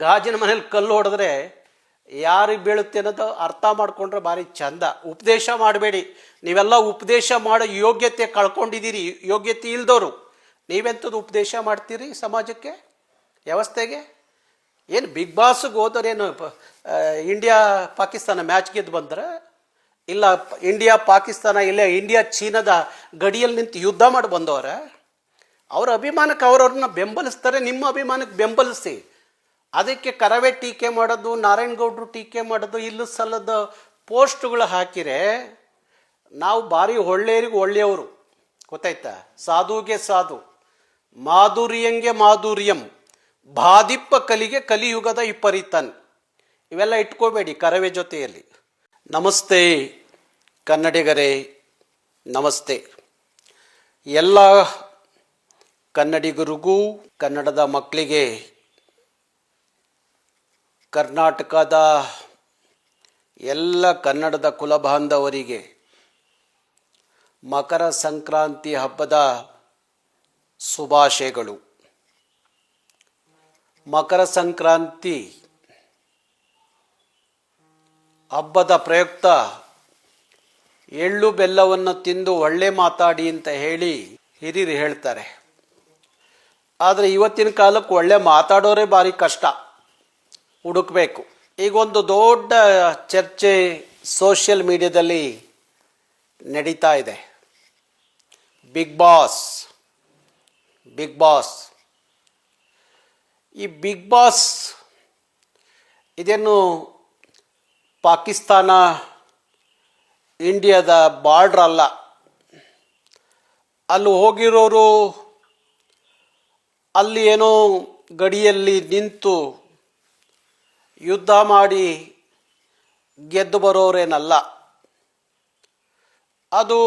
ಗಾಜಿನ ಮನೇಲಿ ಕಲ್ಲು ಹೊಡೆದ್ರೆ ಯಾರಿಗೆ ಬೀಳುತ್ತೆ ಅನ್ನೋದು ಅರ್ಥ ಮಾಡ್ಕೊಂಡ್ರೆ ಭಾರಿ ಚಂದ. ಉಪದೇಶ ಮಾಡಬೇಡಿ. ನೀವೆಲ್ಲ ಉಪದೇಶ ಮಾಡೋ ಯೋಗ್ಯತೆ ಕಳ್ಕೊಂಡಿದ್ದೀರಿ. ಯೋಗ್ಯತೆ ಇಲ್ದವರು ನೀವೆಂಥದ್ದು ಉಪದೇಶ ಮಾಡ್ತೀರಿ ಸಮಾಜಕ್ಕೆ? ವ್ಯವಸ್ಥೆಗೆ? ಏನು ಬಿಗ್ ಬಾಸ್ಗೆ ಹೋದರೇನು ಇಂಡಿಯಾ ಪಾಕಿಸ್ತಾನ ಮ್ಯಾಚ್ ಗೆದ್ದು ಬಂದ್ರೆ? ಇಲ್ಲ ಇಂಡಿಯಾ ಪಾಕಿಸ್ತಾನ, ಇಲ್ಲ ಇಂಡಿಯಾ ಚೀನಾದ ಗಡಿಯಲ್ಲಿ ನಿಂತು ಯುದ್ಧ ಮಾಡಿ ಬಂದವರ? ಅವ್ರ ಅಭಿಮಾನಕ್ಕೆ ಅವ್ರವ್ರನ್ನ ಬೆಂಬಲಿಸ್ತಾರೆ. ನಿಮ್ಮ ಅಭಿಮಾನಕ್ಕೆ ಬೆಂಬಲಿಸಿ. ಅದಕ್ಕೆ ಕರವೆ ಟೀಕೆ ಮಾಡೋದು ನಾರಾಯಣಗೌಡರು ಟೀಕೆ ಮಾಡೋದು, ಇಲ್ಲೂ ಸಲ್ಲದ ಪೋಸ್ಟ್ಗಳು ಹಾಕಿರೆ ನಾವು ಭಾರಿ ಒಳ್ಳೆಯರಿಗೆ ಒಳ್ಳೆಯವರು. ಗೊತ್ತಾಯ್ತಾ? ಸಾಧುಗೆ ಸಾಧು, ಮಾಧುರ್ಯಂಗೆ ಮಾಧುರ್ಯಂ ಬಾದಿಪ್ಪ ಕಲಿಗೆ ಕಲಿಯುಗದ ಇಪ್ಪರಿತನ್ ಇವೆಲ್ಲ ಇಟ್ಕೋಬೇಡಿ ಕರವೆ ಜೊತೆಯಲ್ಲಿ. ನಮಸ್ತೆ ಕನ್ನಡಿಗರೇ, ನಮಸ್ತೆ. ಎಲ್ಲ ಕನ್ನಡಿಗರಿಗೂ, ಕನ್ನಡದ ಮಕ್ಕಳಿಗೆ ಕರ್ನಾಟಕದ ಎಲ್ಲ ಕನ್ನಡದ ಕುಲಬಾಂಧವರಿಗೆ ಮಕರ ಸಂಕ್ರಾಂತಿ ಹಬ್ಬದ ಶುಭಾಶಯಗಳು. ಮಕರ ಸಂಕ್ರಾಂತಿ ಹಬ್ಬದ ಪ್ರಯುಕ್ತ ಎಳ್ಳು ಬೆಲ್ಲವನ್ನು ತಿಂದು ಒಳ್ಳೆ ಮಾತಾಡಿ ಅಂತ ಹೇಳಿ ಹಿರಿಯರು ಹೇಳ್ತಾರೆ. ಆದರೆ ಇವತ್ತಿನ ಕಾಲಕ್ಕೆ ಒಳ್ಳೆ ಮಾತಾಡೋರೇ ಭಾರಿ ಕಷ್ಟ. ಹುಡುಕ್ಬೇಕು. ಈಗ ಒಂದು ದೊಡ್ಡ ಚರ್ಚೆ ಸೋಷಿಯಲ್ ಮೀಡಿಯಾದಲ್ಲಿ ನಡೀತಾ ಇದೆ. ಬಿಗ್ ಬಾಸ್ ಬಿಗ್ ಬಾಸ್ ಈ ಬಿಗ್ ಬಾಸ್ ಇದೇನು ಪಾಕಿಸ್ತಾನ ಇಂಡಿಯಾದ ಬಾರ್ಡ್ರ್ ಅಲ್ಲ. ಅಲ್ಲಿ ಹೋಗಿರೋರು ಅಲ್ಲಿ ಏನೋ ಗಡಿಯಲ್ಲಿ ನಿಂತು ಯುದ್ಧ ಮಾಡಿ ಗೆದ್ದು ಬರೋರೇನಲ್ಲ. ಅದು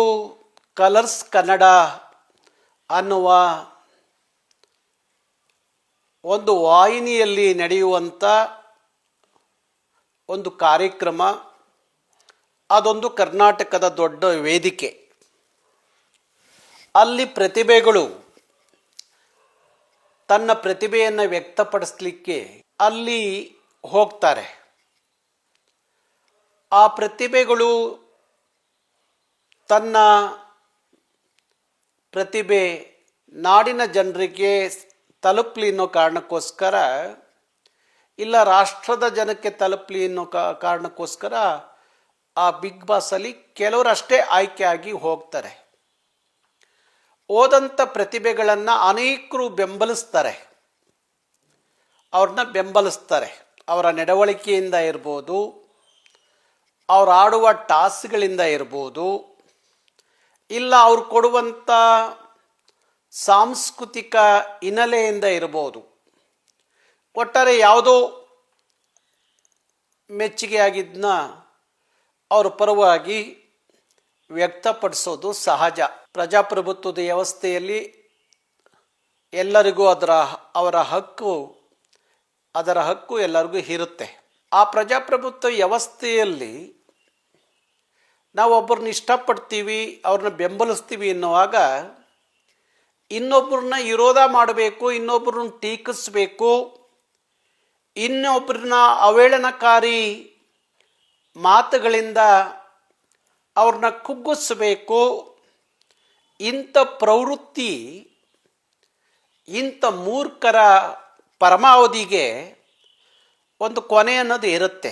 ಕಲರ್ಸ್ ಕನ್ನಡ ಅನ್ನುವ ಒಂದು ವಾಹಿನಿಯಲ್ಲಿ ನಡೆಯುವಂಥ ಒಂದು ಕಾರ್ಯಕ್ರಮ, ಅದೊಂದು ಕರ್ನಾಟಕದ ದೊಡ್ಡ ವೇದಿಕೆ. ಅಲ್ಲಿ ಪ್ರತಿಭೆಗಳು ತನ್ನ ಪ್ರತಿಭೆಯನ್ನು ವ್ಯಕ್ತಪಡಿಸಲಿಕ್ಕೆ ಅಲ್ಲಿ ಹೋಗ್ತಾರೆ. ಆ ಪ್ರತಿಭೆಗಳು ತನ್ನ ಪ್ರತಿಭೆ ನಾಡಿನ ಜನರಿಗೆ ತಲುಪಲಿ ಅನ್ನೋ ಕಾರಣಕ್ಕೋಸ್ಕರ ಇಲ್ಲ ರಾಷ್ಟ್ರದ ಜನಕ್ಕೆ ತಲುಪಲಿ ಅನ್ನೋ ಕಾರಣಕ್ಕೋಸ್ಕರ ಆ ಬಿಗ್ ಬಾಸಲ್ಲಿ ಕೆಲವರಷ್ಟೇ ಆಯ್ಕೆಯಾಗಿ ಹೋಗ್ತಾರೆ. ಓದಂಥ ಪ್ರತಿಭೆಗಳನ್ನು ಅನೇಕರು ಬೆಂಬಲಿಸ್ತಾರೆ. ಅವ್ರನ್ನ ಬೆಂಬಲಿಸ್ತಾರೆ. ಅವರ ನಡವಳಿಕೆಯಿಂದ ಇರ್ಬೋದು, ಅವ್ರು ಆಡುವ ಟಾಸ್ಗಳಿಂದ ಇರ್ಬೋದು, ಇಲ್ಲ ಅವ್ರು ಕೊಡುವಂಥ ಸಾಂಸ್ಕೃತಿಕ ಹಿನ್ನೆಲೆಯಿಂದ ಇರ್ಬೋದು. ಒಟ್ಟಾರೆ ಯಾವುದೋ ಮೆಚ್ಚುಗೆಯಾಗಿದ್ದನ್ನ ಅವರ ಪರವಾಗಿ ವ್ಯಕ್ತಪಡಿಸೋದು ಸಹಜ. ಪ್ರಜಾಪ್ರಭುತ್ವದ ವ್ಯವಸ್ಥೆಯಲ್ಲಿ ಎಲ್ಲರಿಗೂ ಅದರ, ಅವರ ಹಕ್ಕು ಅದರ ಹಕ್ಕು ಎಲ್ಲರಿಗೂ ಇರುತ್ತೆ. ಆ ಪ್ರಜಾಪ್ರಭುತ್ವ ವ್ಯವಸ್ಥೆಯಲ್ಲಿ ನಾವು ಒಬ್ಬರನ್ನ ಇಷ್ಟಪಡ್ತೀವಿ, ಅವ್ರನ್ನ ಬೆಂಬಲಿಸ್ತೀವಿ ಎನ್ನುವಾಗ ಇನ್ನೊಬ್ಬರನ್ನ ವಿರೋಧ ಮಾಡಬೇಕು, ಇನ್ನೊಬ್ಬರನ್ನ ಟೀಕಿಸ್ಬೇಕು, ಇನ್ನೊಬ್ಬರನ್ನ ಅವೇಳನಕಾರಿ ಮಾತುಗಳಿಂದ ಅವ್ರನ್ನ ಕುಗ್ಗಿಸಬೇಕು. ಇಂಥ ಪ್ರವೃತ್ತಿ, ಇಂಥ ಮೂರ್ಖರ ಪರಮಾವಧಿಗೆ ಒಂದು ಕೊನೆ ಅನ್ನೋದು ಇರುತ್ತೆ.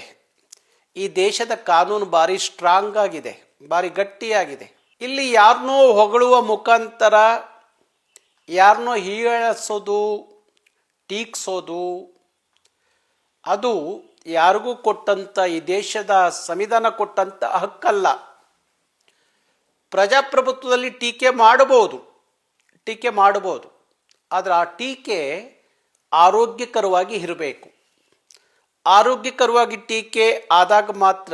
ಈ ದೇಶದ ಕಾನೂನು ಭಾರಿ ಸ್ಟ್ರಾಂಗ್ ಆಗಿದೆ ಭಾರಿ ಗಟ್ಟಿಯಾಗಿದೆ. ಇಲ್ಲಿ ಯಾರನ್ನೋ ಹೊಗಳುವ ಮುಖಾಂತರ ಯಾರನ್ನೋ ಹೀಯಾಳಿಸೋದು, ಟೀಕ್ಸೋದು, ಅದು ಯಾರಿಗೂ ಕೊಟ್ಟಂಥ ಈ ದೇಶದ ಸಂವಿಧಾನ ಕೊಟ್ಟಂಥ ಹಕ್ಕಲ್ಲ. ಪ್ರಜಾಪ್ರಭುತ್ವದಲ್ಲಿ ಟೀಕೆ ಮಾಡಬಹುದು ಟೀಕೆ ಮಾಡಬಹುದು. ಆದರೆ ಆ ಟೀಕೆ ಆರೋಗ್ಯಕರವಾಗಿ ಇರಬೇಕು. ಆರೋಗ್ಯಕರವಾಗಿ ಟೀಕೆ ಆದಾಗ ಮಾತ್ರ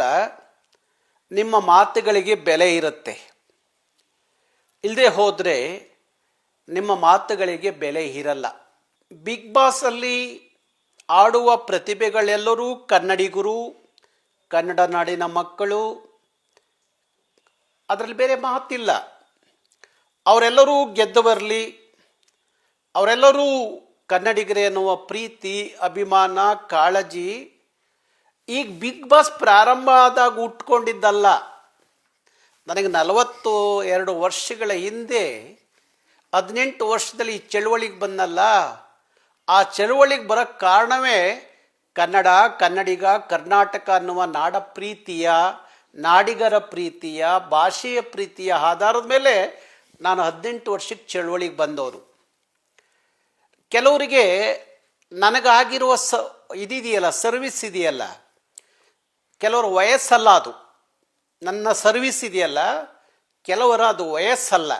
ನಿಮ್ಮ ಮಾತುಗಳಿಗೆ ಬೆಲೆ ಇರುತ್ತೆ. ಇಲ್ಲದೆ ಹೋದರೆ ನಿಮ್ಮ ಮಾತುಗಳಿಗೆ ಬೆಲೆ ಇರಲ್ಲ. ಬಿಗ್ ಬಾಸಲ್ಲಿ ಆಡುವ ಪ್ರತಿಭೆಗಳೆಲ್ಲರೂ ಕನ್ನಡಿಗರು ಕನ್ನಡ ನಾಡಿನ ಮಕ್ಕಳು. ಅದರಲ್ಲಿ ಬೇರೆ ಮಾತಿಲ್ಲ. ಅವರೆಲ್ಲರೂ ಗೆದ್ದು ಬರಲಿ ಅವರೆಲ್ಲರೂ ಕನ್ನಡಿಗರೇ ಎನ್ನುವ ಪ್ರೀತಿ, ಅಭಿಮಾನ, ಕಾಳಜಿ ಈಗ ಬಿಗ್ ಬಾಸ್ ಪ್ರಾರಂಭ ಆದಾಗ ಉಟ್ಕೊಂಡಿದ್ದಲ್ಲ. ನನಗೆ ನಲವತ್ತು ಎರಡು ವರ್ಷಗಳ ಹಿಂದೆ, ಹದಿನೆಂಟು ವರ್ಷದಲ್ಲಿ ಈ ಚಳುವಳಿಗೆ ಬಂದಲ್ಲ. ಆ ಚಳುವಳಿಗೆ ಬರೋಕ್ಕೆ ಕಾರಣವೇ ಕನ್ನಡ, ಕನ್ನಡಿಗ, ಕರ್ನಾಟಕ ಅನ್ನುವ ನಾಡ ಪ್ರೀತಿಯ, ನಾಡಿಗರ ಪ್ರೀತಿಯ, ಭಾಷೆಯ ಪ್ರೀತಿಯ ಆಧಾರದ ಮೇಲೆ ನಾನು ಹದಿನೆಂಟು ವರ್ಷಕ್ಕೆ ಚಳುವಳಿಗೆ ಬಂದವರು ಕೆಲವರಿಗೆ ನನಗಾಗಿರುವ ಸ, ಇದಿದೆಯಲ್ಲ ಸರ್ವಿಸ್ ಇದೆಯಲ್ಲ. ಕೆಲವರು ವಯಸ್ಸಲ್ಲ ಅದು. ನನ್ನ ಸರ್ವಿಸ್ ಇದೆಯಲ್ಲ, ಕೆಲವರ ಅದು ವಯಸ್ಸಲ್ಲ.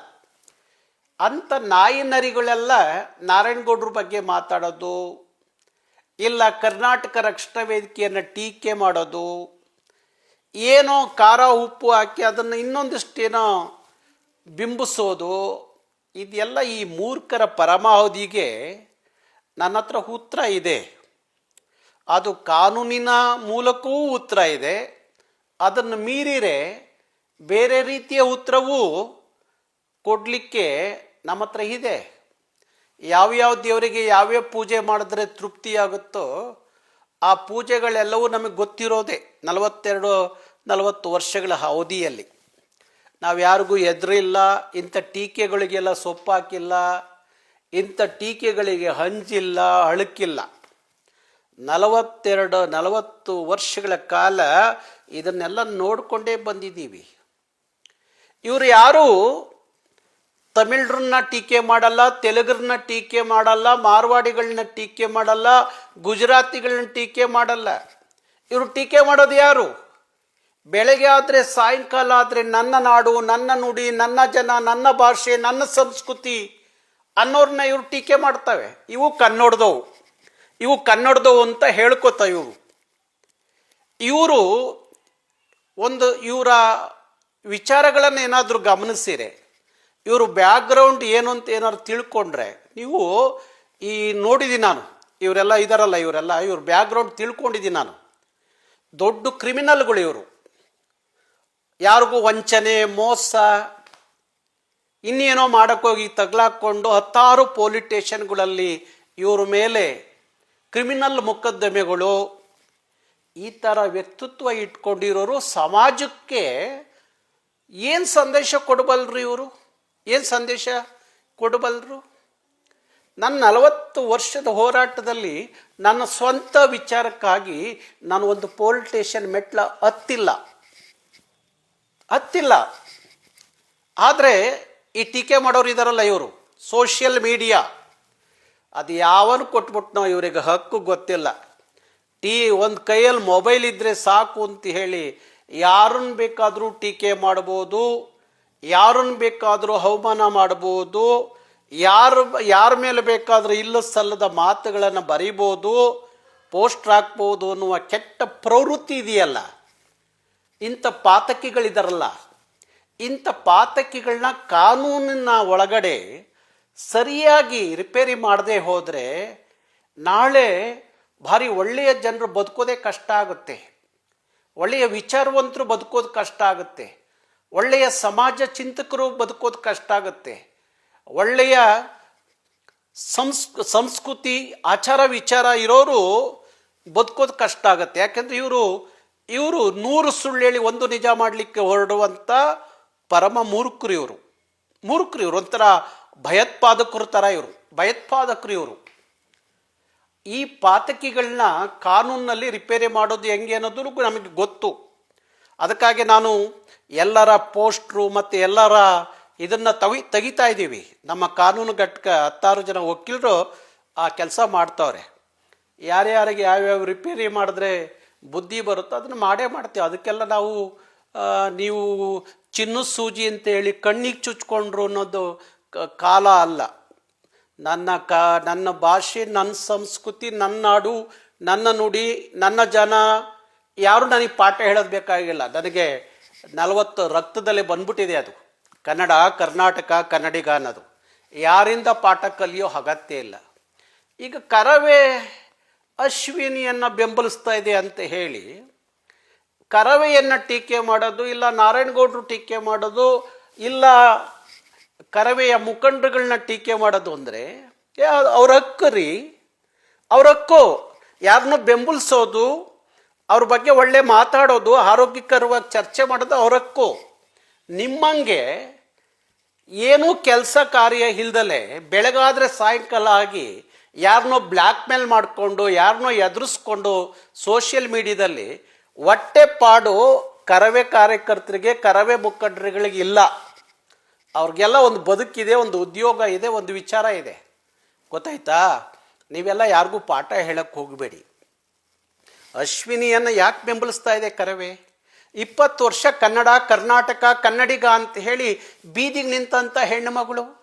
ಅಂಥ ನಾಯಿ ನರಿಗಳೆಲ್ಲ ನಾರಾಯಣಗೌಡ್ರ ಬಗ್ಗೆ ಮಾತಾಡೋದು, ಇಲ್ಲ ಕರ್ನಾಟಕ ರಕ್ಷಣಾ ವೇದಿಕೆಯನ್ನು ಟೀಕೆ ಮಾಡೋದು, ಏನೋ ಖಾರ ಉಪ್ಪು ಹಾಕಿ ಅದನ್ನು ಇನ್ನೊಂದಿಷ್ಟೇನೋ ಬಿಂಬಿಸೋದು ಇದೆಲ್ಲ ಈ ಮೂರ್ಖರ ಪರಮಾವಧಿಗೆ ನನ್ನ ಹತ್ರ ಉತ್ತರ ಇದೆ. ಅದು ಕಾನೂನಿನ ಮೂಲಕವೂ ಉತ್ತರ ಇದೆ. ಅದನ್ನು ಮೀರಿರೆ ಬೇರೆ ರೀತಿಯ ಉತ್ತರವೂ ಕೊಡಲಿಕ್ಕೆ ನಮ್ಮ ಹತ್ರ ಇದೆ. ಯಾವ್ಯಾವ ದೇವರಿಗೆ ಯಾವ್ಯಾವ ಪೂಜೆ ಮಾಡಿದ್ರೆ ತೃಪ್ತಿಯಾಗುತ್ತೋ ಆ ಪೂಜೆಗಳೆಲ್ಲವೂ ನಮಗೆ ಗೊತ್ತಿರೋದೆ ನಲವತ್ತೆರಡು ನಲವತ್ತು ವರ್ಷಗಳ ಅವಧಿಯಲ್ಲಿ. ನಾವು ಯಾರಿಗೂ ಎದುರಿಲ್ಲ, ಇಂಥ ಟೀಕೆಗಳಿಗೆಲ್ಲ ಸೊಪ್ಪಾಕಿಲ್ಲ, ಇಂಥ ಟೀಕೆಗಳಿಗೆ ಹಂಚಿಲ್ಲ, ಅಳುಕಿಲ್ಲ. ನಲವತ್ತೆರಡು, ನಲವತ್ತು ವರ್ಷಗಳ ಕಾಲ ಇದನ್ನೆಲ್ಲ ನೋಡಿಕೊಂಡೇ ಬಂದಿದ್ದೀವಿ. ಇವರು ಯಾರು ತಮಿಳ್ರನ್ನ ಟೀಕೆ ಮಾಡಲ್ಲ, ತೆಲುಗರನ್ನ ಟೀಕೆ ಮಾಡಲ್ಲ, ಮಾರ್ವಾಡಿಗಳನ್ನ ಟೀಕೆ ಮಾಡಲ್ಲ, ಗುಜರಾತಿಗಳನ್ನ ಟೀಕೆ ಮಾಡಲ್ಲ. ಇವರು ಟೀಕೆ ಮಾಡೋದು ಯಾರು? ಬೆಳಗ್ಗೆ ಆದರೆ, ಸಾಯಂಕಾಲ ಆದರೆ ನನ್ನ ನಾಡು, ನನ್ನ ನುಡಿ, ನನ್ನ ಜನ, ನನ್ನ ಭಾಷೆ, ನನ್ನ ಸಂಸ್ಕೃತಿ ಅನ್ನೋರನ್ನ ಇವರು ಟೀಕೆ ಮಾಡ್ತವೆ. ಇವು ಕನ್ನಡದವು. ಇವು ಕನ್ನಡದವು ಅಂತ ಹೇಳ್ಕೊತ ಇವರು. ಇವರು ಒಂದು ಇವರ ವಿಚಾರಗಳನ್ನು ಏನಾದರೂ ಗಮನಿಸಿರೆ, ಇವರು ಬ್ಯಾಕ್ಗ್ರೌಂಡ್ ಏನು ಅಂತ ಏನಾದ್ರು ತಿಳ್ಕೊಂಡ್ರೆ, ನೀವು ಈ ನೋಡಿದ್ದೀನಿ ನಾನು, ಇವರೆಲ್ಲ ಇದಾರಲ್ಲ, ಇವರೆಲ್ಲ ಇವ್ರ ಬ್ಯಾಕ್ಗ್ರೌಂಡ್ ತಿಳ್ಕೊಂಡಿದ್ದೀನಿ ನಾನು. ದೊಡ್ಡ ಕ್ರಿಮಿನಲ್ಗಳು ಇವರು. ಯಾರಿಗೂ ವಂಚನೆ, ಮೋಸ, ಇನ್ನೇನೋ ಮಾಡೋಕ್ಕೋಗಿ ತಗ್ಲಾಕ್ಕೊಂಡು ಹತ್ತಾರು ಪೊಲೀಸ್ ಸ್ಟೇಷನ್ಗಳಲ್ಲಿ ಇವ್ರ ಮೇಲೆ ಕ್ರಿಮಿನಲ್ ಮೊಕದ್ದಮೆಗಳು, ಈ ಥರ ವ್ಯಕ್ತಿತ್ವ ಇಟ್ಕೊಂಡಿರೋರು ಸಮಾಜಕ್ಕೆ ಏನು ಸಂದೇಶ ಕೊಡಬಲ್ರಿ ಇವರು? ಏನು ಸಂದೇಶ ಕೊಡಬಲ್ರು? ನನ್ನ ನಲವತ್ತು ವರ್ಷದ ಹೋರಾಟದಲ್ಲಿ ನನ್ನ ಸ್ವಂತ ವಿಚಾರಕ್ಕಾಗಿ ನಾನು ಒಂದು ಪೊಲೀಸ್ ಸ್ಟೇಷನ್ ಮೆಟ್ಲ ಹತ್ತಿಲ್ಲ. ಹತ್ತಿಲ್ಲ. ಆದರೆ ಈ ಟೀಕೆ ಮಾಡೋರು ಇದಾರಲ್ಲ ಇವರು. ಸೋಷಿಯಲ್ ಮೀಡಿಯಾ ಅದು ಯಾವನು ನಾವು ಇವರಿಗೆ ಹಕ್ಕು ಗೊತ್ತಿಲ್ಲ. ಟೀ ಒಂದು ಕೈಯಲ್ಲಿ ಮೊಬೈಲ್ ಇದ್ದರೆ ಸಾಕು ಅಂತ ಹೇಳಿ ಯಾರನ್ನು ಬೇಕಾದರೂ ಟೀಕೆ ಮಾಡ್ಬೋದು ಯಾರನ್ನು ಬೇಕಾದರೂ ಅವಮಾನ ಮಾಡ್ಬೋದು, ಯಾರು ಯಾರ ಮೇಲೆ ಬೇಕಾದರೂ ಇಲ್ಲ ಸಲ್ಲದ ಮಾತುಗಳನ್ನು ಬರಿಬೋದು ಪೋಸ್ಟ್ ಹಾಕ್ಬೋದು ಅನ್ನುವ ಕೆಟ್ಟ ಪ್ರವೃತ್ತಿ ಇದೆಯಲ್ಲ. ಇಂಥ ಪಾತಕಿಗಳಿದಾರಲ್ಲ, ಇಂಥ ಪಾತಕಿಗಳನ್ನ ಕಾನೂನಿನ ಒಳಗಡೆ ಸರಿಯಾಗಿ ರಿಪೇರಿ ಮಾಡದೆ ಹೋದರೆ ನಾಳೆ ಭಾರಿ ಒಳ್ಳೆಯ ಜನರು ಬದುಕೋದೇ ಕಷ್ಟ ಆಗುತ್ತೆ. ಒಳ್ಳೆಯ ವಿಚಾರವಂತರು ಬದುಕೋದು ಕಷ್ಟ ಆಗುತ್ತೆ. ಒಳ್ಳೆಯ ಸಮಾಜ ಚಿಂತಕರು ಬದುಕೋದು ಕಷ್ಟ ಆಗುತ್ತೆ. ಒಳ್ಳೆಯ ಸಂಸ್, ಸಂಸ್ಕೃತಿ, ಆಚಾರ ವಿಚಾರ ಇರೋರು ಬದುಕೋದು ಕಷ್ಟ ಆಗುತ್ತೆ. ಯಾಕೆಂದ್ರೆ ಇವರು ಇವರು ನೂರು ಸುಳ್ಳು ಹೇಳಿ ಒಂದು ನಿಜ ಮಾಡಲಿಕ್ಕೆ ಹೊರಡುವಂಥ ಪರಮ ಮೂರ್ಖರು ಇವರು. ಮೂರ್ಖರು ಇವರು. ಒಂಥರ ಭಯೋತ್ಪಾದಕರು ಥರ ಇವರು. ಭಯೋತ್ಪಾದಕರು ಇವರು. ಈ ಪಾತಕಿಗಳನ್ನ ಕಾನೂನಿನಲ್ಲಿ ರಿಪೇರಿ ಮಾಡೋದು ಹೆಂಗೆ ಅನ್ನೋದು ನಮಗೆ ಗೊತ್ತು. ಅದಕ್ಕಾಗಿ ನಾನು ಎಲ್ಲರ ಪೋಸ್ಟ್ರು ಮತ್ತು ಎಲ್ಲರ ಇದನ್ನು ತವಿ, ತೆಗಿತಾ ಇದ್ದೀವಿ. ನಮ್ಮ ಕಾನೂನು ಘಟಕ ಹತ್ತಾರು ಜನ ವಕೀಲರು ಆ ಕೆಲಸ ಮಾಡ್ತಾವ್ರೆ. ಯಾರ್ಯಾರಿಗೆ ಯಾವ್ಯಾವ ರಿಪೇರಿ ಮಾಡಿದ್ರೆ ಬುದ್ಧಿ ಬರುತ್ತೋ ಅದನ್ನು ಮಾಡೇ ಮಾಡ್ತೀವಿ. ಅದಕ್ಕೆಲ್ಲ ನಾವು ನೀವು ಚಿನ್ನು ಸೂಜಿ ಅಂತೇಳಿ ಕಣ್ಣಿಗೆ ಚುಚ್ಕೊಂಡ್ರು ಅನ್ನೋದು ಕಾಲ ಅಲ್ಲ. ನನ್ನ ಕ, ನನ್ನ ಭಾಷೆ, ನನ್ನ ಸಂಸ್ಕೃತಿ, ನನ್ನ ನಾಡು, ನನ್ನ ನುಡಿ, ನನ್ನ ಜನ, ಯಾರು ನನಗೆ ಪಾಠ ಹೇಳೋದು ಬೇಕಾಗಿಲ್ಲ. ನನಗೆ ನಲವತ್ತು ರಕ್ತದಲ್ಲೇ ಬಂದ್ಬಿಟ್ಟಿದೆ ಅದು. ಕನ್ನಡ, ಕರ್ನಾಟಕ, ಕನ್ನಡಿಗ ಅನ್ನೋದು. ಯಾರಿಂದ ಪಾಠ ಕಲಿಯೋ ಅಗತ್ಯ ಇಲ್ಲ. ಈಗ ಕರವೇ ಅಶ್ವಿನಿಯನ್ನು ಬೆಂಬಲಿಸ್ತಾ ಇದೆ ಅಂತ ಹೇಳಿ ಕರವೆಯನ್ನು ಟೀಕೆ ಮಾಡೋದು ಇಲ್ಲ ನಾರಾಯಣಗೌಡರು ಟೀಕೆ ಮಾಡೋದು ಇಲ್ಲ ಕರವೆಯ ಮುಖಂಡರುಗಳನ್ನ ಟೀಕೆ ಮಾಡೋದು ಅಂದರೆ ಅವ್ರ ಹಕ್ಕು ರೀ. ಅವ್ರ ಹಕ್ಕು. ಯಾರನ್ನೂ ಬೆಂಬಲಿಸೋದು, ಅವ್ರ ಬಗ್ಗೆ ಒಳ್ಳೆ ಮಾತಾಡೋದು, ಆರೋಗ್ಯಕರವಾಗಿ ಚರ್ಚೆ ಮಾಡೋದು ಅವ್ರ ಹಕ್ಕು. ನಿಮ್ಮಂಗೆ ಏನೂ ಕೆಲಸ ಕಾರ್ಯ ಇಲ್ದಲೆ ಬೆಳಗಾದರೆ ಸಾಯಂಕಾಲ ಆಗಿ ಯಾರನ್ನೋ ಬ್ಲ್ಯಾಕ್ ಮೇಲ್ ಮಾಡಿಕೊಂಡು ಯಾರನ್ನೋ ಎದುರಿಸ್ಕೊಂಡು ಸೋಷಿಯಲ್ ಮೀಡಿಯಾದಲ್ಲಿ ಹೊಟ್ಟೆ ಪಾಡು ಕರವೇ ಕಾರ್ಯಕರ್ತರಿಗೆ, ಕರವೇ ಮುಖಂಡರುಗಳಿಗೆ ಇಲ್ಲ. ಅವ್ರಿಗೆಲ್ಲ ಒಂದು ಬದುಕಿದೆ, ಒಂದು ಉದ್ಯೋಗ ಇದೆ, ಒಂದು ವಿಚಾರ ಇದೆ. ಗೊತ್ತಾಯ್ತಾ? ನೀವೆಲ್ಲ ಯಾರಿಗೂ ಪಾಠ ಹೇಳಕ್ಕೆ ಹೋಗಬೇಡಿ. ಅಶ್ವಿನಿಯನ್ನು ಯಾಕೆ ಬೆಂಬಲಿಸ್ತಾ ಇದೆ ಕರವೇ? ಇಪ್ಪತ್ತು ವರ್ಷ ಕನ್ನಡ, ಕರ್ನಾಟಕ, ಕನ್ನಡಿಗ ಅಂತ ಹೇಳಿ ಬೀದಿಗೆ ನಿಂತಂಥ ಹೆಣ್ಣುಮಗಳು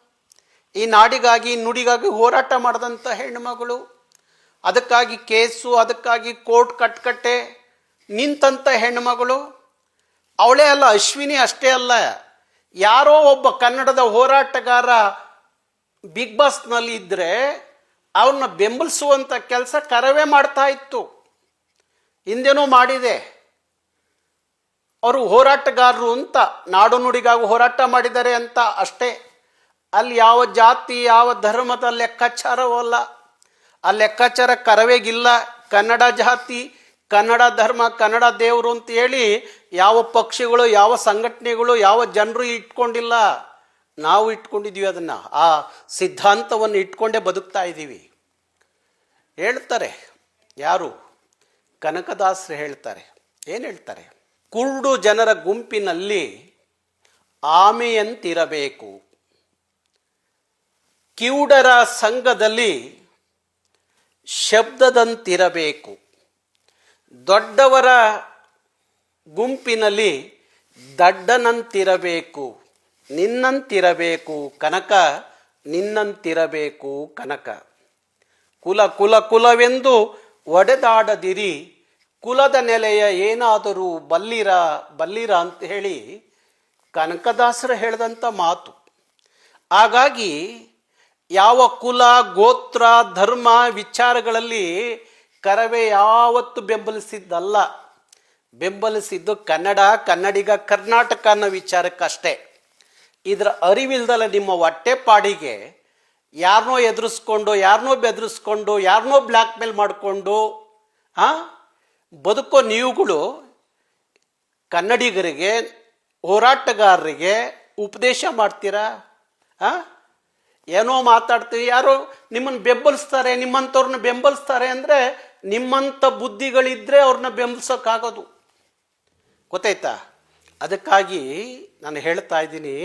ಈ ನಾಡಿಗಾಗಿ, ನುಡಿಗಾಗಿ ಹೋರಾಟ ಮಾಡಿದಂಥ ಹೆಣ್ಣುಮಗಳು ಅದಕ್ಕಾಗಿ ಕೇಸು, ಅದಕ್ಕಾಗಿ ಕೋರ್ಟ್ ಕಟ್ಕಟ್ಟೆ ನಿಂತಂಥ ಹೆಣ್ಣುಮಗಳು ಅವಳೇ ಅಲ್ಲ, ಅಶ್ವಿನಿ ಅಷ್ಟೇ ಅಲ್ಲ. ಯಾರೋ ಒಬ್ಬ ಕನ್ನಡದ ಹೋರಾಟಗಾರ ಬಿಗ್ ಬಾಸ್ನಲ್ಲಿ ಇದ್ದರೆ ಅವ್ರನ್ನ ಬೆಂಬಲಿಸುವಂಥ ಕೆಲಸ ಕರವೇ ಮಾಡ್ತಾ ಇತ್ತು. ಹಿಂದೆನೂ ಮಾಡಿದೆ. ಅವರು ಹೋರಾಟಗಾರರು ಅಂತ, ನಾಡು ನುಡಿಗಾಗಿ ಹೋರಾಟ ಮಾಡಿದ್ದಾರೆ ಅಂತ ಅಷ್ಟೇ. ಅಲ್ಲಿ ಯಾವ ಜಾತಿ, ಯಾವ ಧರ್ಮದ ಲೆಕ್ಕಾಚಾರವಲ್ಲ ಆ ಲೆಕ್ಕಾಚಾರ ಕರವೇಗಿಲ್ಲ. ಕನ್ನಡ ಜಾತಿ, ಕನ್ನಡ ಧರ್ಮ, ಕನ್ನಡ ದೇವರು ಅಂತ ಹೇಳಿ ಯಾವ ಪಕ್ಷಿಗಳು, ಯಾವ ಸಂಘಟನೆಗಳು, ಯಾವ ಜನರು ಇಟ್ಕೊಂಡಿಲ್ಲ. ನಾವು ಇಟ್ಕೊಂಡಿದ್ದೀವಿ ಅದನ್ನು. ಆ ಸಿದ್ಧಾಂತವನ್ನು ಇಟ್ಕೊಂಡೇ ಬದುಕ್ತಾ ಇದ್ದೀವಿ. ಹೇಳ್ತಾರೆ. ಯಾರು? ಕನಕದಾಸರು ಹೇಳ್ತಾರೆ. ಏನು ಹೇಳ್ತಾರೆ? ಕುರುಡು ಜನರ ಗುಂಪಿನಲ್ಲಿ ಆಮೆಯಂತಿರಬೇಕು. ಕಿವುಡರ ಸಂಘದಲ್ಲಿ ಶಬ್ದದಂತಿರಬೇಕು. ದೊಡ್ಡವರ ಗುಂಪಿನಲ್ಲಿ ದಡ್ಡನಂತಿರಬೇಕು. ನಿನ್ನಂತಿರಬೇಕು ಕನಕ ನಿನ್ನಂತಿರಬೇಕು ಕನಕ. ಕುಲ ಕುಲ, ಕುಲವೆಂದು ಒಡೆದಾಡದಿರಿ. ಕುಲದ ನೆಲೆಯ ಏನಾದರೂ ಬಲ್ಲಿರ ಬಲ್ಲಿರ ಅಂತ ಹೇಳಿ ಕನಕದಾಸರು ಹೇಳಿದಂಥ ಮಾತು. ಹಾಗಾಗಿ ಯಾವ ಕುಲ, ಗೋತ್ರ, ಧರ್ಮ ವಿಚಾರಗಳಲ್ಲಿ ಕರವೇ ಯಾವತ್ತು ಬೆಂಬಲಿಸಿದ್ದಲ್ಲ. ಬೆಂಬಲಿಸಿದ್ದು ಕನ್ನಡ, ಕನ್ನಡಿಗ, ಕರ್ನಾಟಕ ಅನ್ನೋ ವಿಚಾರಕ್ಕಷ್ಟೇ. ಇದರ ಅರಿವಿಲ್ದಲ್ಲ ನಿಮ್ಮ ಹೊಟ್ಟೆಪಾಡಿಗೆ ಯಾರನ್ನೋ ಎದುರಿಸ್ಕೊಂಡು ಯಾರನ್ನೋ ಬೆದರಿಸ್ಕೊಂಡು ಯಾರನ್ನೋ ಬ್ಲ್ಯಾಕ್ ಮೇಲ್ ಮಾಡಿಕೊಂಡು, ಹಾಂ? ಬದುಕೋ ನೀವುಗಳು ಕನ್ನಡಿಗರಿಗೆ, ಹೋರಾಟಗಾರರಿಗೆ ಉಪದೇಶ ಮಾಡ್ತೀರಾ? ಹಾಂ? ಏನೋ ಮಾತಾಡ್ತೀವಿ, ಯಾರೋ ನಿಮ್ಮನ್ನು ಬೆಂಬಲಿಸ್ತಾರೆ, ನಿಮ್ಮಂಥವ್ರನ್ನ ಬೆಂಬಲಿಸ್ತಾರೆ ಅಂದರೆ ನಿಮ್ಮಂಥ ಬುದ್ಧಿಗಳಿದ್ದರೆ ಅವ್ರನ್ನ ಬೆಂಬಲಿಸೋಕ್ಕಾಗೋದು. ಗೊತ್ತಾಯ್ತಾ? ಅದಕ್ಕಾಗಿ ನಾನು ಹೇಳ್ತಾ ಇದ್ದೀನಿ,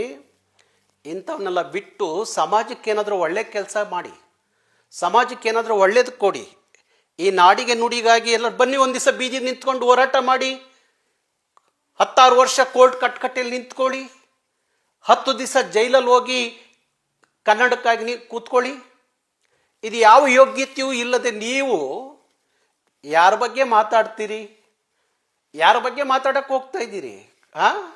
ಇಂಥವನ್ನೆಲ್ಲ ಬಿಟ್ಟು ಸಮಾಜಕ್ಕೆ ಏನಾದರೂ ಒಳ್ಳೆ ಕೆಲಸ ಮಾಡಿ ಸಮಾಜಕ್ಕೆ ಏನಾದರೂ ಒಳ್ಳೇದು ಕೊಡಿ, ಈ ನಾಡಿಗೆ ನುಡಿಗಾಗಿ ಎಲ್ಲ ಬನ್ನಿ, ಒಂದು ದಿವಸ ಬೀದಿ ನಿಂತ್ಕೊಂಡು ಹೋರಾಟ ಮಾಡಿ, ಹತ್ತಾರು ವರ್ಷ ಕೋರ್ಟ್ ಕಟ್ಕಟ್ಟೆಯಲ್ಲಿ ನಿಂತ್ಕೊಳ್ಳಿ, ಹತ್ತು ದಿವಸ ಜೈಲಲ್ಲಿ ಹೋಗಿ ಕನ್ನಡಕ್ಕಾಗಿ ನೀವು ಕೂತ್ಕೊಳ್ಳಿ. ಇದು ಯಾವ ಯೋಗ್ಯತೆಯೂ ಇಲ್ಲದೆ ನೀವು ಯಾರ ಬಗ್ಗೆ ಮಾತಾಡ್ತೀರಿ? ಯಾರ ಬಗ್ಗೆ ಮಾತಾಡಕ್ಕೆ ಹೋಗ್ತಾ ಇದ್ದೀರಿ? ಹಾಂ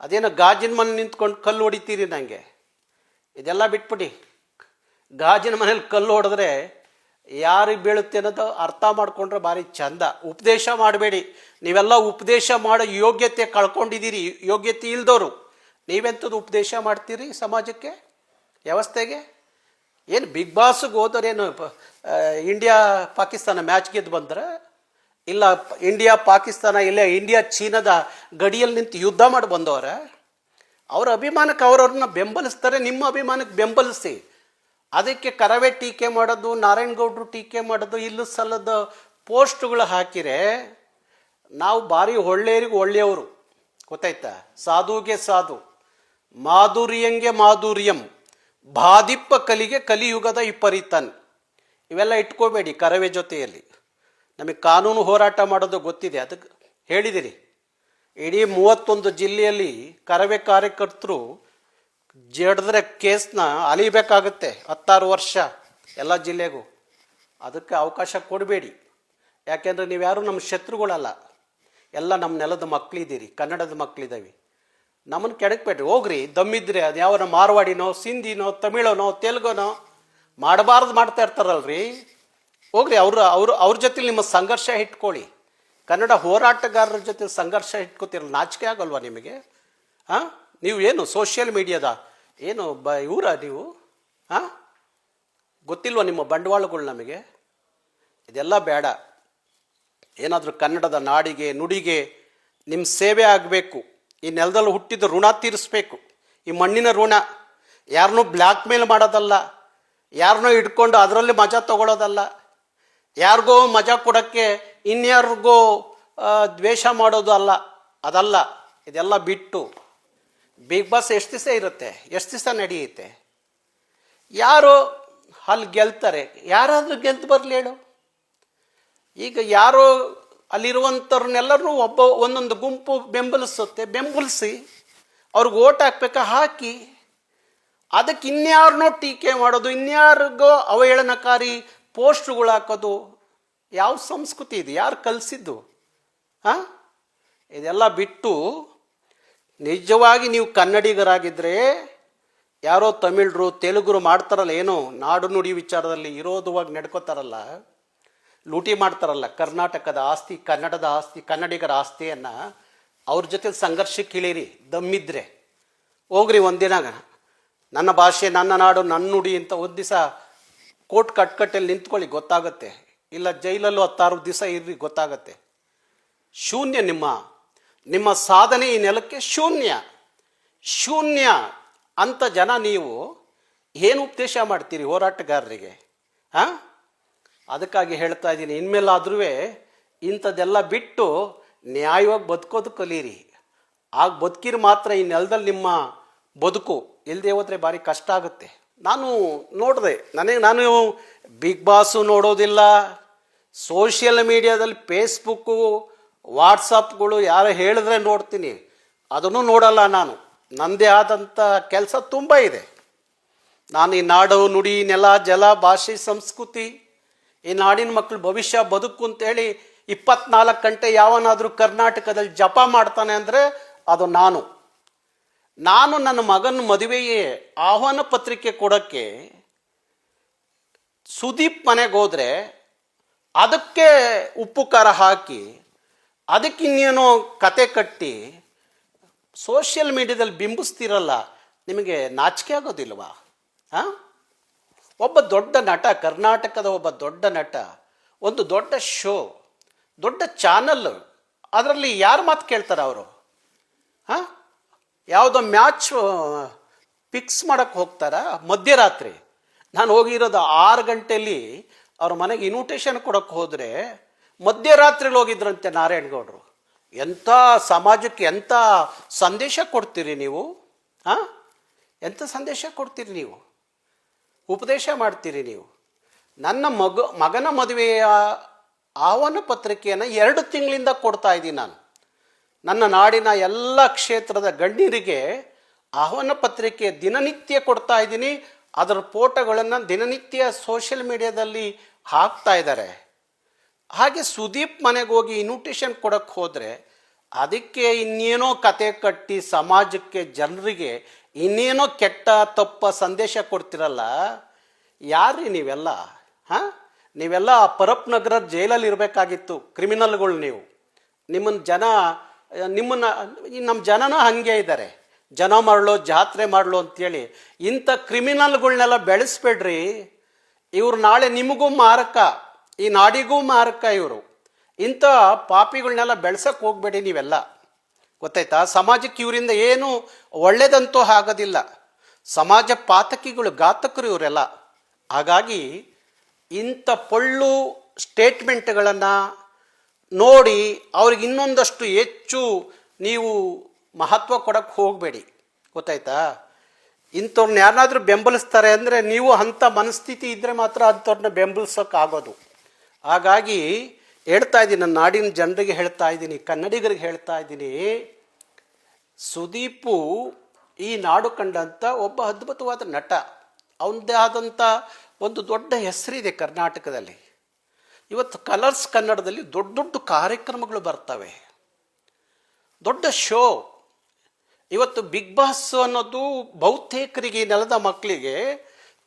ಅದೇನೋ ಗಾಜಿನ ಮನೆ ನಿಂತ್ಕೊಂಡು ಕಲ್ಲು ಹೊಡಿತೀರಿ ನನಗೆ ಇದೆಲ್ಲ ಬಿಟ್ಬಿಡಿ. ಗಾಜಿನ ಮನೇಲಿ ಕಲ್ಲು ಹೊಡೆದ್ರೆ ಯಾರಿಗೆ ಬೀಳುತ್ತೆ ಅನ್ನೋದು ಅರ್ಥ ಮಾಡಿಕೊಂಡ್ರೆ ಭಾರಿ ಚಂದ. ಉಪದೇಶ ಮಾಡಬೇಡಿ. ನೀವೆಲ್ಲ ಉಪದೇಶ ಮಾಡೋ ಯೋಗ್ಯತೆ ಕಳ್ಕೊಂಡಿದ್ದೀರಿ. ಯೋಗ್ಯತೆ ಇಲ್ದವರು ನೀವೆಂಥದ್ದು ಉಪದೇಶ ಮಾಡ್ತೀರಿ ಸಮಾಜಕ್ಕೆ? ವ್ಯವಸ್ಥೆಗೆ ಏನು ಬಿಗ್ ಬಾಸ್ಗೆ ಹೋದರೇನು ಇಂಡಿಯಾ ಪಾಕಿಸ್ತಾನ ಮ್ಯಾಚ್ ಗೆದ್ದು ಬಂದ್ರೆ? ಇಲ್ಲ, ಇಂಡಿಯಾ ಪಾಕಿಸ್ತಾನ, ಇಲ್ಲ ಇಂಡಿಯಾ ಚೀನಾದ ಗಡಿಯಲ್ಲಿ ನಿಂತು ಯುದ್ಧ ಮಾಡಿ ಬಂದವರ? ಅವ್ರ ಅಭಿಮಾನಕ್ಕೆ ಅವ್ರವ್ರನ್ನ ಬೆಂಬಲಿಸ್ತಾರೆ, ನಿಮ್ಮ ಅಭಿಮಾನಕ್ಕೆ ಬೆಂಬಲಿಸಿ. ಅದಕ್ಕೆ ಕರವೇ ಟೀಕೆ ಮಾಡೋದು ನಾರಾಯಣಗೌಡರು ಟೀಕೆ ಮಾಡೋದು, ಇಲ್ಲೂ ಸಲ್ಲದ ಪೋಸ್ಟ್ಗಳು ಹಾಕಿರೆ, ನಾವು ಭಾರಿ ಒಳ್ಳೆಯರಿಗೆ ಒಳ್ಳೆಯವರು. ಗೊತ್ತಾಯ್ತಾ? ಸಾಧುಗೆ ಸಾಧು. ಮಾಧುರ್ಯಂಗೆ ಮಾಧುರ್ಯಂ. ಬಾದಿಪ್ಪ ಕಲಿಗೆ ಕಲಿಯುಗದ ಇಪ್ಪರಿತನ್ ಇವೆಲ್ಲ ಇಟ್ಕೋಬೇಡಿ ಕರವೇ ಜೊತೆಯಲ್ಲಿ. ನಮಗೆ ಕಾನೂನು ಹೋರಾಟ ಮಾಡೋದು ಗೊತ್ತಿದೆ. ಅದಕ್ಕೆ ಹೇಳಿದಿರಿ. ಇಡೀ ಮೂವತ್ತೊಂದು ಜಿಲ್ಲೆಯಲ್ಲಿ ಕರವೇ ಕಾರ್ಯಕರ್ತರು ಜಡಿದ್ರೆ ಕೇಸ್ನ ಅಲಿಬೇಕಾಗುತ್ತೆ ಹತ್ತಾರು ವರ್ಷ ಎಲ್ಲ ಜಿಲ್ಲೆಗೂ. ಅದಕ್ಕೆ ಅವಕಾಶ ಕೊಡಬೇಡಿ. ಯಾಕೆಂದರೆ ನೀವ್ಯಾರು ನಮ್ಮ ಶತ್ರುಗಳಲ್ಲ. ಎಲ್ಲ ನಮ್ಮ ನೆಲದ ಮಕ್ಕಳಿದ್ದೀರಿ ಕನ್ನಡದ ಮಕ್ಕಳಿದ್ದಾವೆ ನಮ್ಮನ್ನು ಕೆಡಕ್ಬೇಡ್ರಿ ಹೋಗ್ರಿ. ದಮ್ಮಿದ್ರೆ ಅದು ಯಾವ ಮಾರ್ವಾಡಿನೋ, ಸಿಂಧಿನೋ, ತಮಿಳನೋ, ತೆಲುಗುನೋ ಮಾಡಬಾರ್ದು ಮಾಡ್ತಾ ಇರ್ತಾರಲ್ರಿ. ಹೋಗ್ರಿ, ಅವ್ರ ಅವ್ರ ಅವ್ರ ಜೊತೆ ನಿಮ್ಮ ಸಂಘರ್ಷ ಇಟ್ಕೊಳ್ಳಿ. ಕನ್ನಡ ಹೋರಾಟಗಾರರ ಜೊತೆ ಸಂಘರ್ಷ ಇಟ್ಕೋತಿರಲ್ಲ, ನಾಚಿಕೆ ಆಗಲ್ವಾ ನಿಮಗೆ? ಹಾಂ? ನೀವು ಏನು ಸೋಷಿಯಲ್ ಮೀಡಿಯಾದ, ಏನು ಬ, ಇವರ ನೀವು? ಹಾಂ? ಗೊತ್ತಿಲ್ವ ನಿಮ್ಮ ಬಂಡವಾಳಗಳು ನಮಗೆ? ಇದೆಲ್ಲ ಬೇಡ. ಏನಾದರೂ ಕನ್ನಡದ ನಾಡಿಗೆ, ನುಡಿಗೆ ನಿಮ್ಮ ಸೇವೆ ಆಗಬೇಕು. ಈ ನೆಲದಲ್ಲಿ ಹುಟ್ಟಿದ ಋಣ ತೀರಿಸ್ಬೇಕು. ಈ ಮಣ್ಣಿನ ಋಣ ಯಾರನ್ನೂ ಬ್ಲ್ಯಾಕ್ ಮೇಲ್ ಮಾಡೋದಲ್ಲ, ಯಾರನ್ನೂ ಇಟ್ಕೊಂಡು ಅದರಲ್ಲಿ ಮಜಾ ತಗೊಳ್ಳೋದಲ್ಲ ಯಾರಿಗೋ ಮಜಾ ಕೊಡೋಕ್ಕೆ ಇನ್ಯಾರಿಗೋ ದ್ವೇಷ ಮಾಡೋದು ಅಲ್ಲ, ಅದಲ್ಲ. ಇದೆಲ್ಲ ಬಿಟ್ಟು ಬಿಗ್ ಬಾಸ್ ಎಷ್ಟು ದಿವಸ ಇರುತ್ತೆ, ಎಷ್ಟು ದಿವಸ ನಡೆಯುತ್ತೆ? ಯಾರು ಅಲ್ಲಿ ಗೆಲ್ತಾರೆ, ಯಾರಾದರೂ ಗೆಲ್ತು ಬರಲಿ ಹೇಳು. ಈಗ ಯಾರೋ ಅಲ್ಲಿರುವಂಥವ್ರನ್ನೆಲ್ಲರೂ ಒಬ್ಬ ಒಂದೊಂದು ಗುಂಪು ಬೆಂಬಲಿಸುತ್ತೆ. ಬೆಂಬಲಿಸಿ ಅವ್ರಿಗೆ ಓಟ್ ಹಾಕ್ಬೇಕಾ? ಹಾಕಿ. ಅದಕ್ಕೆ ಇನ್ಯಾರನ್ನೋ ಟೀಕೆ ಮಾಡೋದು, ಇನ್ಯಾರಿಗೋ ಅವಹೇಳನಕಾರಿ ಪೋಸ್ಟ್ಗಳು ಹಾಕೋದು ಯಾವ ಸಂಸ್ಕೃತಿ ಇದು? ಯಾರು ಕಲಿಸಿದ್ದು? ಹಾಂ ಇದೆಲ್ಲ ಬಿಟ್ಟು ನಿಜವಾಗಿ ನೀವು ಕನ್ನಡಿಗರಾಗಿದ್ದರೆ ಯಾರೋ ತಮಿಳರು, ತೆಲುಗರು ಮಾಡ್ತಾರಲ್ಲ ಏನೋ ನಾಡು ನುಡಿ ವಿಚಾರದಲ್ಲಿ ಇರೋದುವಾಗಿ ನಡ್ಕೋತಾರಲ್ಲ. ಲೂಟಿ ಮಾಡ್ತಾರಲ್ಲ, ಕರ್ನಾಟಕದ ಆಸ್ತಿ, ಕನ್ನಡದ ಆಸ್ತಿ, ಕನ್ನಡಿಗರ ಆಸ್ತಿಯನ್ನು ಅವ್ರ ಜೊತೆ ಸಂಘರ್ಷಕ್ಕೆ ಇಳೀರಿ, ದಮ್ಮಿದ್ರೆ. ಹೋಗ್ರಿ ಒಂದಿನ ನನ್ನ ಭಾಷೆ, ನನ್ನ ನಾಡು, ನನ್ನ ನುಡಿ ಅಂತ ಒಂದು ದಿವಸ ಕೋರ್ಟ್ ಕಟ್ಕಟ್ಟಲ್ಲಿ ನಿಂತ್ಕೊಳ್ಳಿ, ಗೊತ್ತಾಗುತ್ತೆ. ಇಲ್ಲ ಜೈಲಲ್ಲೂ ಹತ್ತಾರು ದಿವಸ ಇರ್ರಿ, ಗೊತ್ತಾಗತ್ತೆ. ಶೂನ್ಯ ನಿಮ್ಮ. ನಿಮ್ಮ ಸಾಧನೆ ಈ ನೆಲಕ್ಕೆ ಶೂನ್ಯ. ಶೂನ್ಯ ಅಂತ ಜನ ನೀವು ಏನು ಉಪದೇಶ ಮಾಡ್ತೀರಿ ಹೋರಾಟಗಾರರಿಗೆ? ಹಾಂ? ಅದಕ್ಕಾಗಿ ಹೇಳ್ತಾ ಇದ್ದೀನಿ ಇನ್ಮೇಲಾದ್ರೂ ಇಂಥದ್ದೆಲ್ಲ ಬಿಟ್ಟು ನ್ಯಾಯವಾಗಿ ಬದುಕೋದು ಕಲೀರಿ. ಆಗ ಬದುಕಿರಿ ಮಾತ್ರ ಈ ನೆಲದಲ್ಲಿ ನಿಮ್ಮ ಬದುಕು. ಇಲ್ಲದೆ ಹೋದರೆ ಭಾರಿ ಕಷ್ಟ ಆಗುತ್ತೆ. ನಾನು ನೋಡಿದೆ, ನನಗೆ ನಾನು ಬಿಗ್ ಬಾಸು ನೋಡೋದಿಲ್ಲ. ಸೋಷಿಯಲ್ ಮೀಡಿಯಾದಲ್ಲಿ ಫೇಸ್ಬುಕ್ಕು, ವಾಟ್ಸಪ್ಗಳು ಯಾರು ಹೇಳಿದ್ರೆ ನೋಡ್ತೀನಿ. ಅದನ್ನು ನೋಡಲ್ಲ ನಾನು. ನನ್ನದೇ ಆದಂಥ ಕೆಲಸ ತುಂಬ ಇದೆ. ನಾನು ಈ ನಾಡು, ನುಡಿ, ನೆಲ, ಜಲ, ಭಾಷೆ, ಸಂಸ್ಕೃತಿ ಈ ನಾಡಿನ ಮಕ್ಕಳು ಭವಿಷ್ಯ ಬದುಕು ಅಂತೇಳಿ ಇಪ್ಪತ್ನಾಲ್ಕು ಗಂಟೆ ಯಾವನಾದರೂ ಕರ್ನಾಟಕದಲ್ಲಿ ಜಪ ಮಾಡ್ತಾನೆ ಅಂದರೆ ಅದು ನಾನು. ನಾನು ನನ್ನ ಮಗನ ಮದುವೆಯೇ ಆಹ್ವಾನ ಪತ್ರಿಕೆ ಕೊಡೋಕ್ಕೆ ಸುದೀಪ್ ಮನೆಗೋದ್ರೆ ಅದಕ್ಕೆ ಉಪ್ಪು ಖಾರ ಹಾಕಿ ಅದಕ್ಕಿನ್ನೇನೋ ಕತೆ ಕಟ್ಟಿ ಸೋಷಿಯಲ್ ಮೀಡಿಯಾದಲ್ಲಿ ಬಿಂಬಿಸ್ತಿರಲ್ಲ, ನಿಮಗೆ ನಾಚಿಕೆ ಆಗೋದಿಲ್ವಾ? ಹಾಂ? ಒಬ್ಬ ದೊಡ್ಡ ನಟ, ಕರ್ನಾಟಕದ ಒಬ್ಬ ದೊಡ್ಡ ನಟ, ಒಂದು ದೊಡ್ಡ ಶೋ, ದೊಡ್ಡ ಚಾನಲ್. ಅದರಲ್ಲಿ ಯಾರು ಮಾತು ಕೇಳ್ತಾರೆ ಅವರು? ಹಾಂ? ಯಾವುದೋ ಮ್ಯಾಚ್ ಫಿಕ್ಸ್ ಮಾಡೋಕ್ಕೆ ಹೋಗ್ತಾರಾ? ಮಧ್ಯರಾತ್ರಿ. ನಾನು ಹೋಗಿರೋದು ಆರು ಗಂಟೆಯಲ್ಲಿ ಅವ್ರ ಮನೆಗೆ ಇನ್ವಿಟೇಷನ್ ಕೊಡೋಕ್ಕೆ ಹೋದರೆ ಮಧ್ಯರಾತ್ರಿಲಿ ಹೋಗಿದ್ರಂತೆ ನಾರಾಯಣಗೌಡರು ಎಂಥ ಸಮಾಜಕ್ಕೆ ಎಂಥ ಸಂದೇಶ ಕೊಡ್ತೀರಿ ನೀವು? ಹಾಂ? ಎಂಥ ಸಂದೇಶ ಕೊಡ್ತೀರಿ ನೀವು? ಉಪದೇಶ ಮಾಡ್ತೀರಿ ನೀವು. ನನ್ನ ಮಗ, ಮಗನ ಮದುವೆಯ ಆಹ್ವಾನ ಪತ್ರಿಕೆಯನ್ನು ಎರಡು ತಿಂಗಳಿಂದ ಕೊಡ್ತಾ ಇದ್ದೀನಿ ನಾನು. ನನ್ನ ನಾಡಿನ ಎಲ್ಲ ಕ್ಷೇತ್ರದ ಗಣ್ಯರಿಗೆ ಆಹ್ವಾನ ಪತ್ರಿಕೆ ದಿನನಿತ್ಯ ಕೊಡ್ತಾ ಇದ್ದೀನಿ. ಅದರ ಫೋಟೋಗಳನ್ನು ದಿನನಿತ್ಯ ಸೋಷಿಯಲ್ ಮೀಡಿಯಾದಲ್ಲಿ ಹಾಕ್ತಾ ಇದ್ದಾರೆ. ಹಾಗೆ ಸುದೀಪ್ ಮನೆಗೆ ಹೋಗಿ ಇನ್ವಿಟೇಷನ್ ಕೊಡಕ್ಕೆ ಹೋದರೆ ಅದಕ್ಕೆ ಇನ್ನೇನೋ ಕತೆ ಕಟ್ಟಿ ಸಮಾಜಕ್ಕೆ ಜನರಿಗೆ ಇನ್ನೇನೋ ಕೆಟ್ಟ ತಪ್ಪ ಸಂದೇಶ ಕೊಡ್ತಿರಲ್ಲ, ಯಾರ್ರಿ ನೀವೆಲ್ಲ? ಹಾಂ? ನೀವೆಲ್ಲ ಪರಪ್ ನಗರ ಜೈಲಲ್ಲಿ ಇರಬೇಕಾಗಿತ್ತು, ಕ್ರಿಮಿನಲ್ಗಳು ನೀವು. ನಿಮ್ಮನ್ನು ಜನ, ನಿಮ್ಮನ್ನ ನಮ್ಮ ಜನನ ಹಾಗೆ ಇದ್ದಾರೆ ಜನ ಮಾಡಲು, ಜಾತ್ರೆ ಮಾಡಲು ಅಂತೇಳಿ. ಇಂಥ ಕ್ರಿಮಿನಲ್ಗಳನ್ನೆಲ್ಲ ಬೆಳೆಸ್ಬೇಡ್ರಿ. ಇವರು ನಾಳೆ ನಿಮಗೂ ಮಾರಕ. ಈ ನಾಡಿಗೂ ಮಾರಕ ಇವರು. ಇಂಥ ಪಾಪಿಗಳನ್ನೆಲ್ಲ ಬೆಳ್ಸಕ್ಕೆ ಹೋಗ್ಬೇಡಿ ನೀವೆಲ್ಲ. ಗೊತ್ತಾಯ್ತಾ? ಸಮಾಜಕ್ಕೆ ಇವರಿಂದ ಏನು ಒಳ್ಳೆಯದಂತೂ ಆಗೋದಿಲ್ಲ. ಸಮಾಜ ಪಾತಕಿಗಳು, ಘಾತಕರು ಇವರೆಲ್ಲ. ಹಾಗಾಗಿ ಇಂಥ ಪೊಳ್ಳು ಸ್ಟೇಟ್ಮೆಂಟ್ಗಳನ್ನು ನೋಡಿ ಅವ್ರಿಗೆ ಇನ್ನೊಂದಷ್ಟು ಹೆಚ್ಚು ನೀವು ಮಹತ್ವ ಕೊಡಕ್ಕೆ ಹೋಗಬೇಡಿ. ಗೊತ್ತಾಯ್ತಾ? ಇಂಥವ್ರನ್ನ ಯಾರನ್ನಾದರೂ ಬೆಂಬಲಿಸ್ತಾರೆ ಅಂದರೆ ನೀವು ಅಂಥ ಮನಸ್ಥಿತಿ ಇದ್ದರೆ ಮಾತ್ರ ಅಂಥವ್ರನ್ನ ಬೆಂಬಲಿಸೋಕ್ಕಾಗೋದು ಹಾಗಾಗಿ ಹೇಳ್ತಾ ಇದ್ದೀನಿ ನನ್ನ ನಾಡಿನ ಜನರಿಗೆ ಹೇಳ್ತಾ ಇದ್ದೀನಿ, ಕನ್ನಡಿಗರಿಗೆ ಹೇಳ್ತಾ ಇದ್ದೀನಿ. ಸುದೀಪು ಈ ನಾಡು ಕಂಡಂಥ ಒಬ್ಬ ಅದ್ಭುತವಾದ ನಟ. ಅವನದೇ ಆದಂಥ ಒಂದು ದೊಡ್ಡ ಹೆಸರಿದೆ ಕರ್ನಾಟಕದಲ್ಲಿ. ಇವತ್ತು ಕಲರ್ಸ್ ಕನ್ನಡದಲ್ಲಿ ದೊಡ್ಡ ದೊಡ್ಡ ಕಾರ್ಯಕ್ರಮಗಳು ಬರ್ತವೆ. ದೊಡ್ಡ ಶೋ. ಇವತ್ತು ಬಿಗ್ ಬಾಸ್ ಅನ್ನೋದು ಬಹುತೇಕರಿಗೆ ನೆಲದ ಮಕ್ಕಳಿಗೆ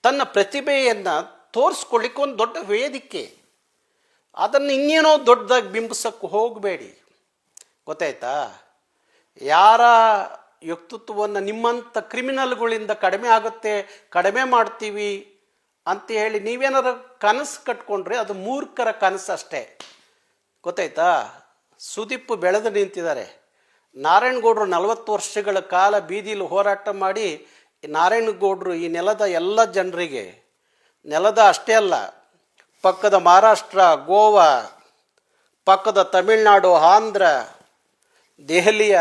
ತನ್ನ ಪ್ರತಿಭೆಯನ್ನು ತೋರಿಸ್ಕೊಳ್ಳಿಕ್ಕೆ ಒಂದು ದೊಡ್ಡ ವೇದಿಕೆ. ಅದನ್ನು ಇನ್ನೇನೋ ದೊಡ್ಡದಾಗಿ ಬಿಂಬಿಸೋಕ್ಕೆ ಹೋಗಬೇಡಿ. ಗೊತ್ತಾಯ್ತಾ? ಯಾರ ವ್ಯಕ್ತಿತ್ವವನ್ನು ನಿಮ್ಮಂಥ ಕ್ರಿಮಿನಲ್ಗಳಿಂದ ಕಡಿಮೆ ಆಗುತ್ತೆ, ಕಡಿಮೆ ಮಾಡ್ತೀವಿ ಅಂತ ಹೇಳಿ ನೀವೇನಾದ್ರು ಕನಸು ಕಟ್ಕೊಂಡ್ರೆ ಅದು ಮೂರ್ಖರ ಕನಸು ಅಷ್ಟೇ. ಗೊತ್ತಾಯ್ತಾ? ಸುದೀಪ್ ಬೆಳೆದು ನಿಂತಿದ್ದಾರೆ. ನಾರಾಯಣಗೌಡರು ನಲವತ್ತು ವರ್ಷಗಳ ಕಾಲ ಬೀದಿಲಿ ಹೋರಾಟ ಮಾಡಿ ನಾರಾಯಣಗೌಡರು ಈ ನೆಲದ ಎಲ್ಲ ಜನರಿಗೆ, ನೆಲದ ಅಷ್ಟೇ ಅಲ್ಲ ಪಕ್ಕದ ಮಹಾರಾಷ್ಟ್ರ, ಗೋವಾ, ಪಕ್ಕದ ತಮಿಳುನಾಡು, ಆಂಧ್ರ, ದೆಹಲಿಯ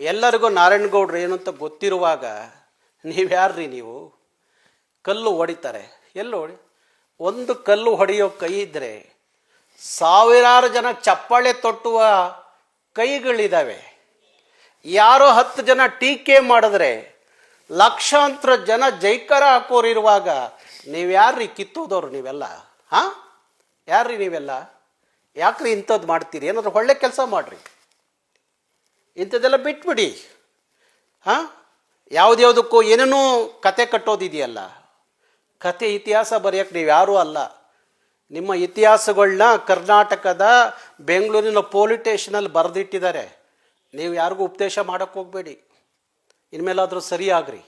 ಎಲ್ಲರಿಗೂ ನಾರಾಯಣಗೌಡ್ರು ಏನು ಅಂತ ಗೊತ್ತಿರುವಾಗ ನೀವ್ಯಾರ್ರಿ ನೀವು? ಕಲ್ಲು ಹೊಡಿತಾರೆ. ಎಲ್ಲಿ ಹೊಡಿ? ಒಂದು ಕಲ್ಲು ಹೊಡೆಯೋ ಕೈ ಇದ್ದರೆ ಸಾವಿರಾರು ಜನ ಚಪ್ಪಾಳೆ ತೊಟ್ಟುವ ಕೈಗಳಿದ್ದಾವೆ ಯಾರೋ ಹತ್ತು ಜನ ಟೀಕೆ ಮಾಡಿದ್ರೆ ಲಕ್ಷಾಂತರ ಜನ ಜೈಕಾರ ಹಾಕೋರಿರುವಾಗ ನೀವ್ಯಾರ್ರಿ ಕಿತ್ತೋದವ್ರು ನೀವೆಲ್ಲ? ಹಾಂ? ಯಾರ್ರಿ ನೀವೆಲ್ಲ? ಯಾಕ್ರಿ ಇಂಥದ್ದು ಮಾಡ್ತೀರಿ? ಏನಾದರೂ ಒಳ್ಳೆ ಕೆಲಸ ಮಾಡಿರಿ. ಇಂಥದ್ದೆಲ್ಲ ಬಿಟ್ಬಿಡಿ. ಹಾಂ? ಯಾವುದ್ಯಾವುದಕ್ಕೂ ಏನೇನೋ ಕತೆ ಕಟ್ಟೋದಿದೆಯಲ್ಲ. ಕತೆ ಇತಿಹಾಸ ಬರೆಯೋಕ್ಕೆ ನೀವು ಯಾರೂ ಅಲ್ಲ. ನಿಮ್ಮ ಇತಿಹಾಸಗಳನ್ನ ಕರ್ನಾಟಕದ ಬೆಂಗಳೂರಿನ ಪೊಲೀಸ್ ಸ್ಟೇಷನಲ್ಲಿ ಬರೆದಿಟ್ಟಿದ್ದಾರೆ. ನೀವು ಯಾರಿಗೂ ಉಪದೇಶ ಮಾಡೋಕ್ಕೆ ಹೋಗಬೇಡಿ. ಇನ್ಮೇಲಾದರೂ ಸರಿಯಾಗ್ರಿ